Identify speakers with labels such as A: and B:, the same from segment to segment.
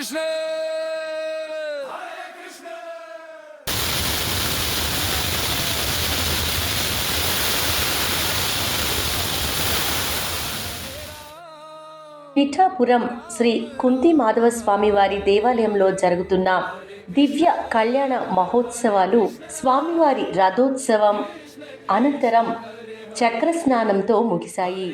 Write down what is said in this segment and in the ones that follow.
A: కృష్ణ
B: పిఠాపురం శ్రీ కుంతి మాధవ స్వామి వారి దేవాలయంలో జరుగుతున్న దివ్య కళ్యాణ మహోత్సవాలు స్వామివారి రథోత్సవం అనంతరం చక్రస్నానంతో ముగిశాయి.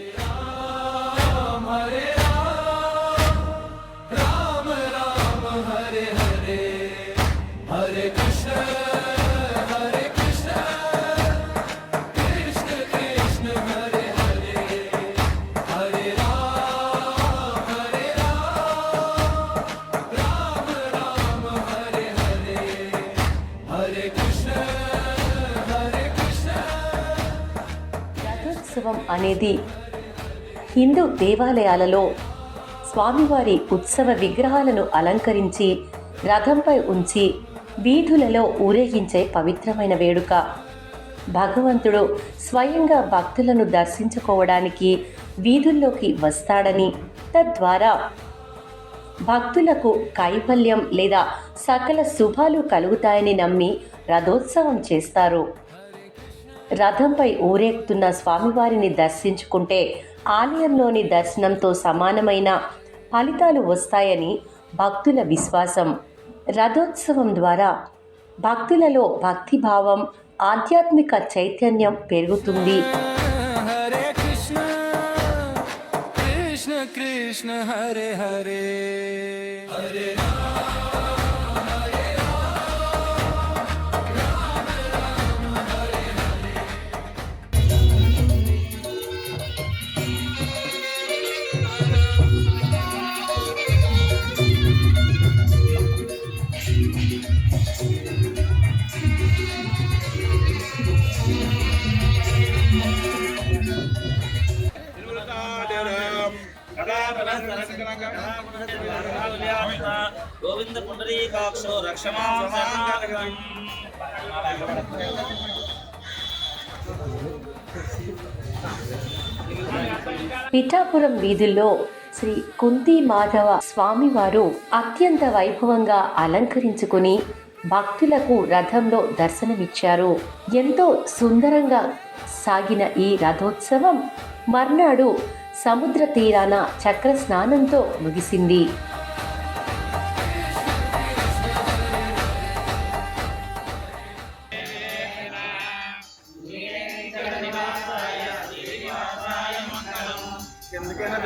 B: రథోత్సవం అనేది హిందూ దేవాలయాలలో స్వామివారి ఉత్సవ విగ్రహాలను అలంకరించి రథంపై ఉంచి వీధులలో ఊరేగించే పవిత్రమైన వేడుక. భగవంతుడు స్వయంగా భక్తులను దర్శించుకోవడానికి వీధుల్లోకి వస్తాడని తద్వారా భక్తులకు కైవల్యం లేదా సకల శుభాలు కలుగుతాయని నమ్మి రథోత్సవం చేస్తారు. రథంపై ఊరేగుతున్న స్వామివారిని దర్శించుకుంటే ఆలయంలోని దర్శనంతో సమానమైన ఫలితాలు వస్తాయని భక్తుల విశ్వాసం. రథోత్సవం ద్వారా భక్తులలో భక్తిభావం ఆధ్యాత్మిక చైతన్యం పెరుగుతుంది.
A: హరే కృష్ణ కృష్ణ కృష్ణ హరే హరే. హరే
C: గోవింద పుండరీకాక్షో రక్షమాం
B: పిఠాపురం వీధుల్లో శ్రీ కుంతి మాధవ స్వామివారు అత్యంత వైభవంగా అలంకరించుకుని భక్తులకు రథంలో దర్శనమిచ్చారు. ఎంతో సుందరంగా సాగిన ఈ రథోత్సవం మర్నాడు సముద్ర తీరాన చక్ర స్నానంతో ముగిసింది.
C: ఎందుకైనా